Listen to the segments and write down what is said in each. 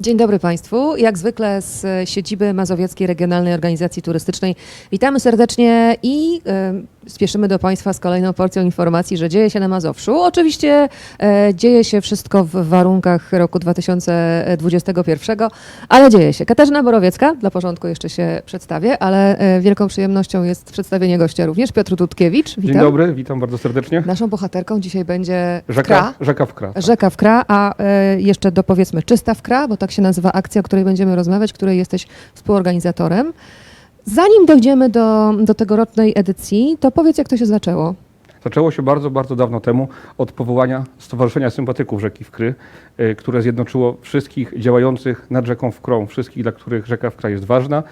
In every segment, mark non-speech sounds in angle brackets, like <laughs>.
Dzień dobry Państwu. Jak zwykle z e, siedziby Mazowieckiej Regionalnej Organizacji Turystycznej witamy serdecznie i e, spieszymy do Państwa z kolejną porcją informacji, że dzieje się na Mazowszu. Oczywiście e, dzieje się wszystko w warunkach roku 2021, ale dzieje się. Katarzyna Borowiecka, dla porządku jeszcze się przedstawię, ale e, wielką przyjemnością jest przedstawienie gościa również. Piotr Dudkiewicz, witam. Dzień dobry, witam bardzo serdecznie. Naszą bohaterką dzisiaj będzie Rzeka, Kra. rzeka w Kra. Rzeka w Kra, a e, jeszcze dopowiedzmy Czysta w Kra, bo tak się nazywa akcja, o której będziemy rozmawiać, której jesteś współorganizatorem. Zanim dojdziemy do, do tegorocznej edycji, to powiedz, jak to się zaczęło. Zaczęło się bardzo, bardzo dawno temu od powołania Stowarzyszenia Sympatyków Rzeki Wkry, y, które zjednoczyło wszystkich działających nad rzeką Wkrą, wszystkich, dla których rzeka Wkra jest ważna,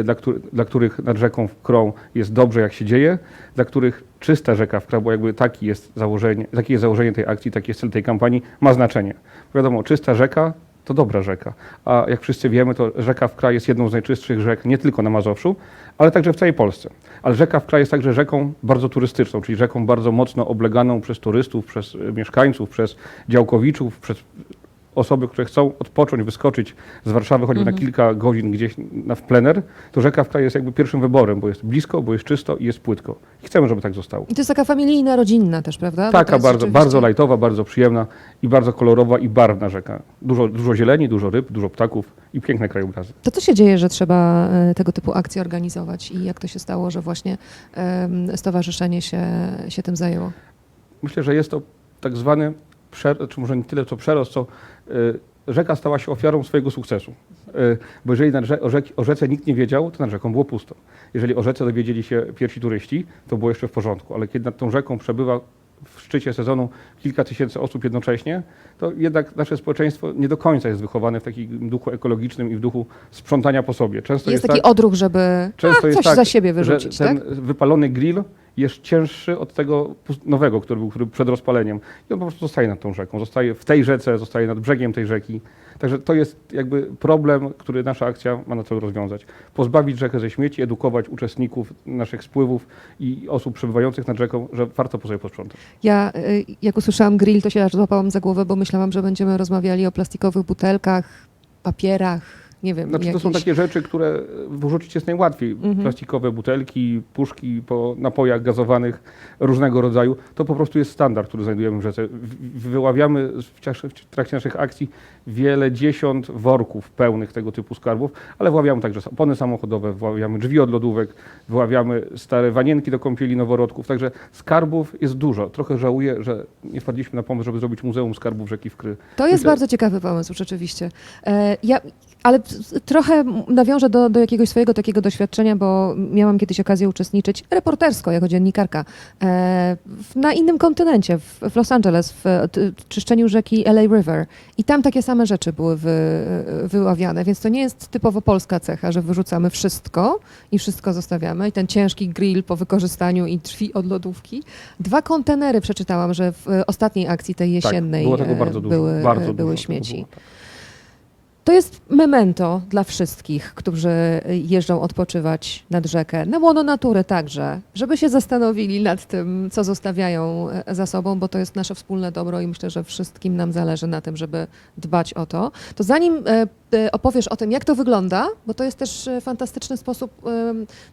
y, dla, któ- dla których nad rzeką Wkrą jest dobrze, jak się dzieje, dla których czysta rzeka Wkra, bo jakby taki jest założenie, takie jest założenie tej akcji, taki jest cel tej kampanii, ma znaczenie. Wiadomo, czysta rzeka to dobra rzeka, a jak wszyscy wiemy, to rzeka Wkra jest jedną z najczystszych rzek nie tylko na Mazowszu, ale także w całej Polsce. Ale rzeka Wkra jest także rzeką bardzo turystyczną, czyli rzeką bardzo mocno obleganą przez turystów, przez mieszkańców, przez działkowiczów, przez osoby, które chcą odpocząć, wyskoczyć z Warszawy choćby na kilka godzin gdzieś na w plener, to rzeka Wkra jest jakby pierwszym wyborem, bo jest blisko, bo jest czysto i jest płytko. I chcemy, żeby tak zostało. I to jest taka familijna, rodzinna też, prawda? Taka bardzo, rzeczywiście- bardzo lajtowa, bardzo przyjemna i bardzo kolorowa i barwna rzeka. Dużo, dużo zieleni, dużo ryb, dużo ptaków i piękne krajobrazy. To co się dzieje, że trzeba e, tego typu akcje organizować i jak to się stało, że właśnie em, stowarzyszenie się, się tym zajęło? Myślę, że jest to tak zwany, przer- czy może nie tyle co przerost, co rzeka stała się ofiarą swojego sukcesu. Y, bo jeżeli rze- o, rzek- o rzece nikt nie wiedział, to nad rzeką było pusto. Jeżeli o rzece dowiedzieli się pierwsi turyści, to było jeszcze w porządku, ale kiedy nad tą rzeką przebywa w szczycie sezonu kilka tysięcy osób jednocześnie, to jednak nasze społeczeństwo nie do końca jest wychowane w takim duchu ekologicznym i w duchu sprzątania po sobie. Często Jest jest, taki tak, odruch, żeby Często a, coś tak, za siebie że wyrzucić, ten tak? wypalony grill jest cięższy od tego nowego, który był który przed rozpaleniem. I on po prostu zostaje nad tą rzeką, zostaje w tej rzece, zostaje nad brzegiem tej rzeki. Także to jest jakby problem, który nasza akcja ma na celu rozwiązać. Pozbawić rzekę ze śmieci, edukować uczestników naszych spływów i osób przebywających nad rzeką, że warto po sobie posprzątać. Ja, y, jak usłyszałam grill, to się aż złapałam za głowę, bo myślałam, że będziemy rozmawiali o plastikowych butelkach, papierach, nie wiem. Znaczy, to są takie rzeczy, które wyrzucić jest najłatwiej. Mhm. Plastikowe butelki, puszki po napojach gazowanych różnego rodzaju. To po prostu jest standard, który znajdujemy w rzece. Wyławiamy w trakcie naszych akcji wiele dziesiąt worków pełnych tego typu skarbów, ale wyławiamy także opony samochodowe, wyławiamy drzwi od lodówek, wyławiamy stare wanienki do kąpieli noworodków. Także skarbów jest dużo. Trochę żałuję, że nie wpadliśmy na pomysł, żeby zrobić Muzeum Skarbów Rzeki Wkry. To jest Myślę- bardzo ciekawy pomysł, rzeczywiście. E, ja, ale trochę nawiążę do, do jakiegoś swojego takiego doświadczenia, bo miałam kiedyś okazję uczestniczyć reportersko jako dziennikarka e, na innym kontynencie, w, Los Angeles, w czyszczeniu rzeki LA River. I tam takie same rzeczy były wy, wyławiane, więc to nie jest typowo polska cecha, że wyrzucamy wszystko i wszystko zostawiamy. I ten ciężki grill po wykorzystaniu i drzwi od lodówki. Dwa kontenery przeczytałam, że w ostatniej akcji tej jesiennej tak, było tego e, bardzo dużo. były, bardzo e, dużo były tego śmieci. było, tak. To jest memento dla wszystkich, którzy jeżdżą odpoczywać nad rzekę, na łono natury także, żeby się zastanowili nad tym, co zostawiają e, za sobą, bo to jest nasze wspólne dobro i myślę, że wszystkim nam zależy na tym, żeby dbać o to. To zanim e, opowiesz o tym, jak to wygląda, bo to jest też e, fantastyczny sposób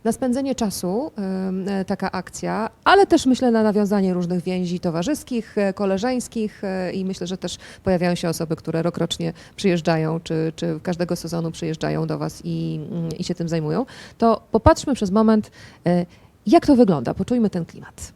na spędzenie czasu, e, taka akcja, ale też myślę na nawiązanie różnych więzi towarzyskich, e, koleżeńskich i myślę, że też pojawiają się osoby, które rokrocznie przyjeżdżają, czy, czy każdego sezonu przyjeżdżają do Was i, mm, i się tym zajmują, to popatrzmy przez moment, jak to wygląda. Poczujmy ten klimat.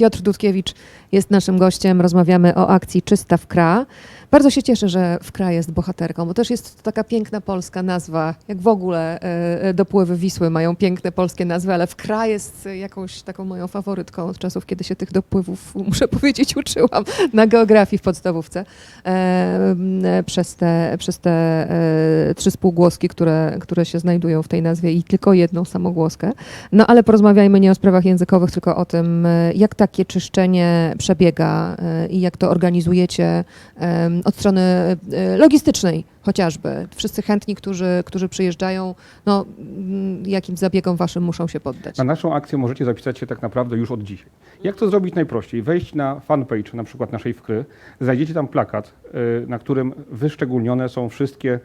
Piotr Dudkiewicz jest naszym gościem. Rozmawiamy o akcji Czysta w Kra. Bardzo się cieszę, że w Kra jest bohaterką, bo też jest to taka piękna polska nazwa. Jak w ogóle e, e, dopływy Wisły mają piękne polskie nazwy, ale w Kra jest jakąś taką moją faworytką od czasów, kiedy się tych dopływów, muszę <laughs> powiedzieć, uczyłam na geografii w podstawówce. E, przez te, przez te trzy spółgłoski, które, które się znajdują w tej nazwie i tylko jedną samogłoskę. No ale porozmawiajmy nie o sprawach językowych, tylko o tym, jak takie czyszczenie przebiega e, i jak to organizujecie od strony e, logistycznej chociażby. Wszyscy chętni, którzy, którzy przyjeżdżają, no mm, jakim zabiegom waszym muszą się poddać. Na naszą akcję możecie zapisać się tak naprawdę już od dzisiaj. Jak to zrobić najprościej? Wejść na fanpage na przykład naszej wkry, znajdziecie tam plakat, y, na którym wyszczególnione są wszystkie,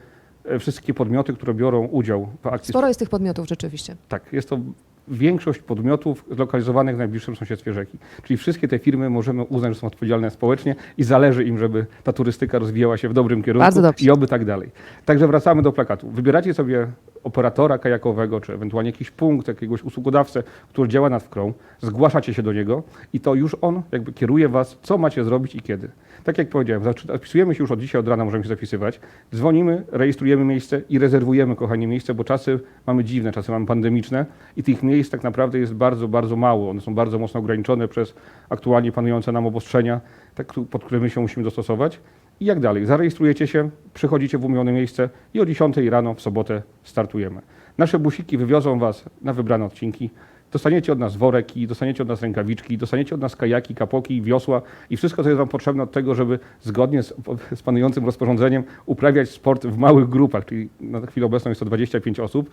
wszystkie podmioty, które biorą udział w akcji. Sporo jest tych podmiotów rzeczywiście. Tak, jest to większość podmiotów zlokalizowanych w najbliższym sąsiedztwie rzeki. Czyli wszystkie te firmy możemy uznać, że są odpowiedzialne społecznie i zależy im, żeby ta turystyka rozwijała się w dobrym kierunku Bardzo dobrze. i oby tak dalej. Także wracamy do plakatu. Wybieracie sobie operatora kajakowego, czy ewentualnie jakiś punkt, jakiegoś usługodawcę, który działa nad wkrą, zgłaszacie się do niego i to już on jakby kieruje was, co macie zrobić i kiedy. Tak jak powiedziałem, zapisujemy się już od dzisiaj, od rana możemy się zapisywać, dzwonimy, rejestrujemy miejsce i rezerwujemy, kochani, miejsce, bo czasy mamy dziwne, czasy mamy pandemiczne i tych miejsc tak naprawdę jest bardzo, bardzo mało. One są bardzo mocno ograniczone przez aktualnie panujące nam obostrzenia, tak, pod którymi się musimy dostosować. I jak dalej? Zarejestrujecie się, przychodzicie w umówione miejsce i o 10 rano w sobotę startujemy. Nasze busiki wywiozą Was na wybrane odcinki. Dostaniecie od nas worek i dostaniecie od nas rękawiczki, dostaniecie od nas kajaki, kapoki, wiosła i wszystko, co jest Wam potrzebne od tego, żeby zgodnie z, z panującym rozporządzeniem uprawiać sport w małych grupach, czyli na chwilę obecną jest to 25 osób.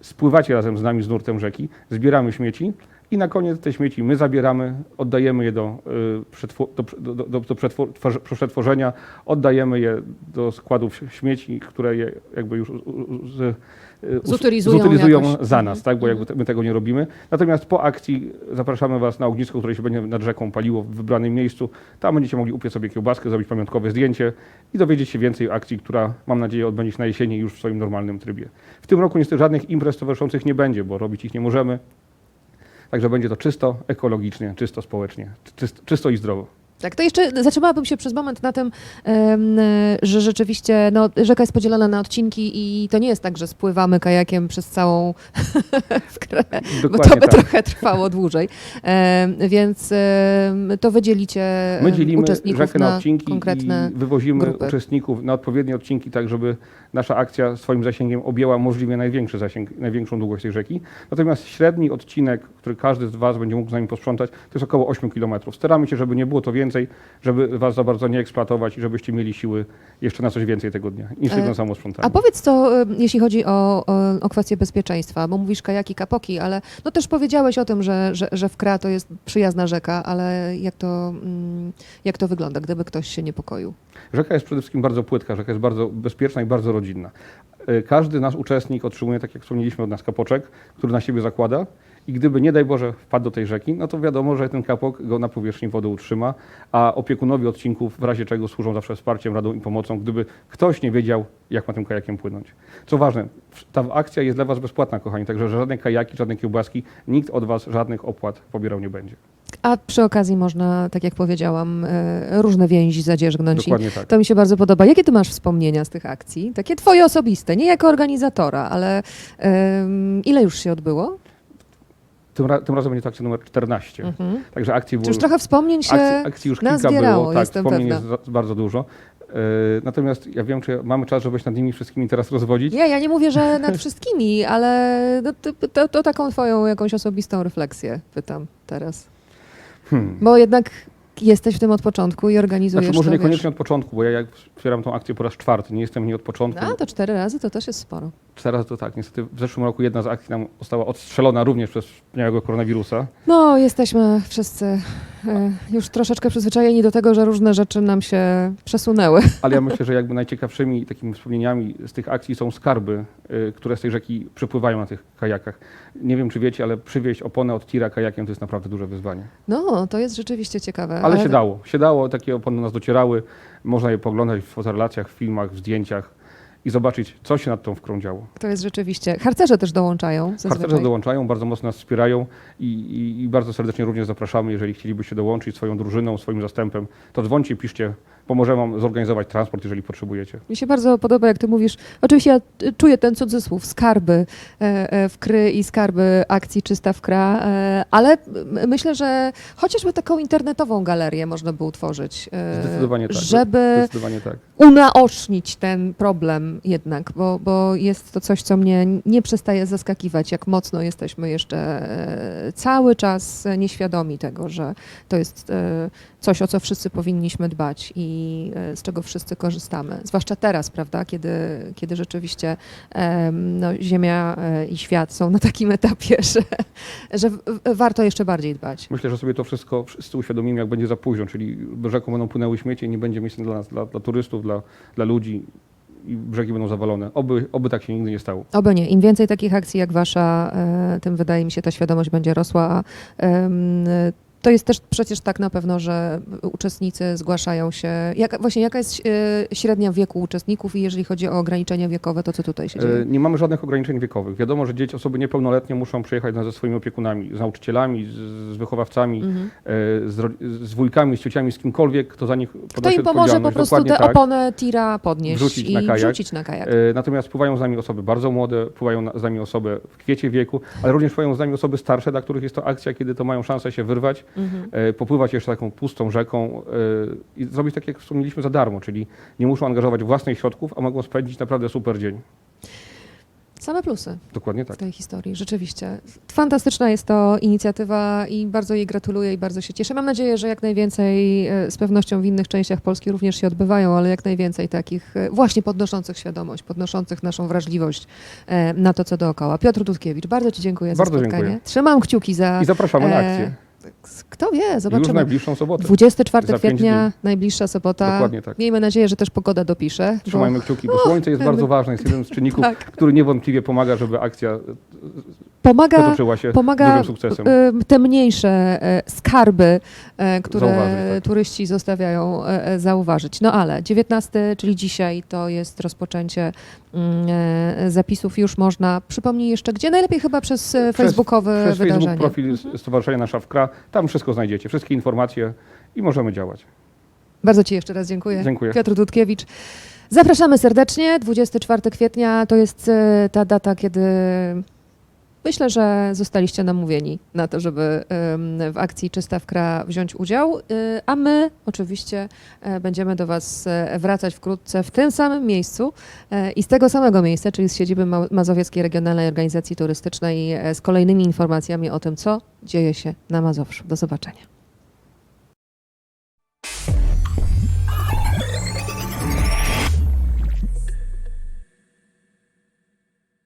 Spływacie razem z nami z nurtem rzeki, zbieramy śmieci i na koniec te śmieci my zabieramy, oddajemy je do, y, do, do, do, do przetwor- tworze- przetworzenia, oddajemy je do składów śmieci, które je jakby już z, y, Zutylizują zutylizują za Mhm. nas, tak? bo jakby te, my tego nie robimy. Natomiast po akcji zapraszamy Was na ognisko, które się będzie nad rzeką paliło w wybranym miejscu. Tam będziecie mogli upiec sobie kiełbaskę, zrobić pamiątkowe zdjęcie i dowiedzieć się więcej o akcji, która mam nadzieję odbędzie się na jesieni już w swoim normalnym trybie. W tym roku niestety żadnych imprez towarzyszących nie będzie, bo robić ich nie możemy. Także będzie to czysto ekologicznie, czysto społecznie, czysto, czysto i zdrowo. Tak, to jeszcze zatrzymałabym się przez moment na tym, że rzeczywiście no, rzeka jest podzielona na odcinki i to nie jest tak, że spływamy kajakiem przez całą <laughs> wkrę, bo to by tak. trochę trwało dłużej. Więc to wy dzielicie My dzielimy uczestników rzekę na na odcinki konkretne i wywozimy grupy. uczestników na odpowiednie odcinki, tak żeby nasza akcja swoim zasięgiem objęła możliwie największy zasięg, największą długość tej rzeki. Natomiast średni odcinek, który każdy z Was będzie mógł z nami posprzątać, to jest około 8 km. Staramy się, żeby nie było to więcej, żeby Was za bardzo nie eksploatować i żebyście mieli siły jeszcze na coś więcej tego dnia niż E, jedno samo sprzątanie. A powiedz co, em, jeśli chodzi o, o, o kwestię bezpieczeństwa, bo mówisz kajaki, kapoki, ale no też powiedziałeś o tym, że, że, że Wkra to jest przyjazna rzeka, ale jak to, mm, jak to wygląda, gdyby ktoś się niepokoił? Rzeka jest przede wszystkim bardzo płytka, rzeka jest bardzo bezpieczna i bardzo rodzinna. E, Każdy nasz uczestnik otrzymuje, tak jak wspomnieliśmy, od nas kapoczek, który na siebie zakłada i gdyby nie daj Boże wpadł do tej rzeki, no to wiadomo, że ten kapok go na powierzchni wody utrzyma, a opiekunowie odcinków w razie czego służą zawsze wsparciem, radą i pomocą, gdyby ktoś nie wiedział, jak ma tym kajakiem płynąć. Co ważne, ta akcja jest dla Was bezpłatna, kochani, także żadne kajaki, żadne kiełbaski, nikt od Was żadnych opłat pobierał nie będzie. A przy okazji można, tak jak powiedziałam, e, różne więzi zadzierzgnąć. I Dokładnie tak. to mi się bardzo podoba. Jakie ty masz wspomnienia z tych akcji? Takie twoje osobiste, nie jako organizatora, ale em, ile już się odbyło? Tym, ra- tym razem będzie to akcja numer 14. Mhm. Także akcji było już trochę wspomnień się... Akcji, akcji już kilka było, tak, wspomnień pewna. jest bardzo dużo. E, natomiast ja wiem, czy mamy czas, żeby się nad nimi wszystkimi teraz rozwodzić. Nie, ja nie mówię, że nad wszystkimi, ale no, to, to, to taką twoją jakąś osobistą refleksję pytam teraz. Hmm. Bo jednak jesteś w tym od początku i organizujesz Znaczy, może to, niekoniecznie wiesz. od początku, bo ja jak wspieram tą akcję po raz czwarty, nie jestem w niej od początku. A, to cztery razy to też jest sporo. Teraz to tak, niestety w zeszłym roku jedna z akcji nam została odstrzelona również przez wspaniałego koronawirusa. No, jesteśmy wszyscy e, już troszeczkę przyzwyczajeni do tego, że różne rzeczy nam się przesunęły. <laughs> Ale ja myślę, że jakby <laughs> najciekawszymi takimi wspomnieniami z tych akcji są skarby, y, które z tej rzeki przepływają na tych kajakach. Nie wiem, czy wiecie, ale przywieźć oponę od tira kajakiem to jest naprawdę duże wyzwanie. No, to jest rzeczywiście ciekawe. Ale się dało, się dało, takie opony do nas docierały, można je poglądać w fotorelacjach, w filmach, w zdjęciach. i zobaczyć, co się nad tą wkrą działo. To jest rzeczywiście. Harcerze też dołączają. Harcerze zazwyczaj. dołączają, bardzo mocno nas wspierają i, i, i bardzo serdecznie również zapraszamy, jeżeli chcielibyście dołączyć swoją drużyną, swoim zastępem, to dzwońcie, piszcie, pomożemy wam zorganizować transport, jeżeli potrzebujecie. Mi się bardzo podoba, jak ty mówisz. Oczywiście ja y, czuję ten cudzysłów, skarby e, e, wkry i skarby akcji Czysta Wkra, e, ale myślę, że chociażby taką internetową galerię można by utworzyć, e, Zdecydowanie tak. żeby Zdecydowanie tak. unaocznić ten problem jednak, bo, bo jest to coś, co mnie nie przestaje zaskakiwać, jak mocno jesteśmy jeszcze e, cały czas nieświadomi tego, że to jest e, coś, o co wszyscy powinniśmy dbać i e, z czego wszyscy korzystamy. Zwłaszcza teraz, prawda, kiedy, kiedy rzeczywiście no, Ziemia e, i świat są na takim etapie, <laughs> że, że warto jeszcze bardziej dbać. Myślę, że sobie to wszystko wszyscy uświadomimy, jak będzie za późno, czyli do rzeką będą płynęły śmiecie i nie będzie miejsca dla nas, dla, dla turystów, dla, dla ludzi i brzegi będą zawalone. Oby, oby tak się nigdy nie stało. Oby nie. Im więcej takich akcji jak wasza, e, tym wydaje mi się ta świadomość będzie rosła. a, To jest też przecież tak na pewno, że uczestnicy zgłaszają się. Jak, właśnie jaka jest e, średnia wieku uczestników i jeżeli chodzi o ograniczenia wiekowe, to co tutaj się E, dzieje? Nie mamy żadnych ograniczeń wiekowych. Wiadomo, że dzieci, osoby niepełnoletnie muszą przyjechać ze swoimi opiekunami, z nauczycielami, z, z wychowawcami, Mhm. e, z, z wujkami, z ciociami, z kimkolwiek, kto za nich Kto im pomoże po prostu tę tak. oponę tira podnieść Wrzucić i na kajak. wrzucić na kajak. Natomiast pływają z nami osoby bardzo młode, pływają z nami osoby w kwiecie wieku, ale również pływają z nami osoby starsze, dla których jest to akcja, kiedy to mają szansę się wyrwać, Mhm. e, popływać jeszcze taką pustą rzeką e, i zrobić tak, jak wspomnieliśmy, za darmo, czyli nie muszą angażować własnych środków, a mogą spędzić naprawdę super dzień. Same plusy. Dokładnie w tak. tej historii, rzeczywiście. Fantastyczna jest to inicjatywa i bardzo jej gratuluję i bardzo się cieszę. Mam nadzieję, że jak najwięcej e, z pewnością w innych częściach Polski również się odbywają, ale jak najwięcej takich właśnie podnoszących świadomość, podnoszących naszą wrażliwość na to, co dookoła. Piotr Dudkiewicz, bardzo Ci dziękuję za Bardzo spotkanie. dziękuję. Trzymam kciuki za... I zapraszamy na akcję. Kto wie, Już zobaczymy. najbliższą sobotę. 24 Za pięć kwietnia, najbliższa sobota. Dokładnie tak. Miejmy nadzieję, że też pogoda dopisze. bo- Trzymajmy kciuki, bo słońce jest bardzo ważne, jest jednym z czynników, Tak. który niewątpliwie pomaga, żeby akcja Pomaga pomaga sukcesem. y, te mniejsze e, skarby, e, które Zauważyć, tak. turyści zostawiają e, zauważyć. No ale 19, czyli dzisiaj, to jest rozpoczęcie mm, zapisów. Już można, przypomnij jeszcze, gdzie najlepiej chyba przez, Przez- facebookowe Przez wydarzenie. Facebook profil Stowarzyszenia Nasza Wkra, tam wszystko znajdziecie, wszystkie informacje i możemy działać. Bardzo Ci jeszcze raz dziękuję. Dziękuję. Piotr Dudkiewicz. Zapraszamy serdecznie. 24 kwietnia to jest ta data, kiedy myślę, że zostaliście namówieni na to, żeby w akcji Czysta Wkra wziąć udział. E, A my oczywiście e, będziemy do Was e, wracać wkrótce w tym samym miejscu e, i z tego samego miejsca, czyli z siedziby Ma- Mazowieckiej Regionalnej Organizacji Turystycznej z kolejnymi informacjami o tym, co dzieje się na Mazowszu. Do zobaczenia.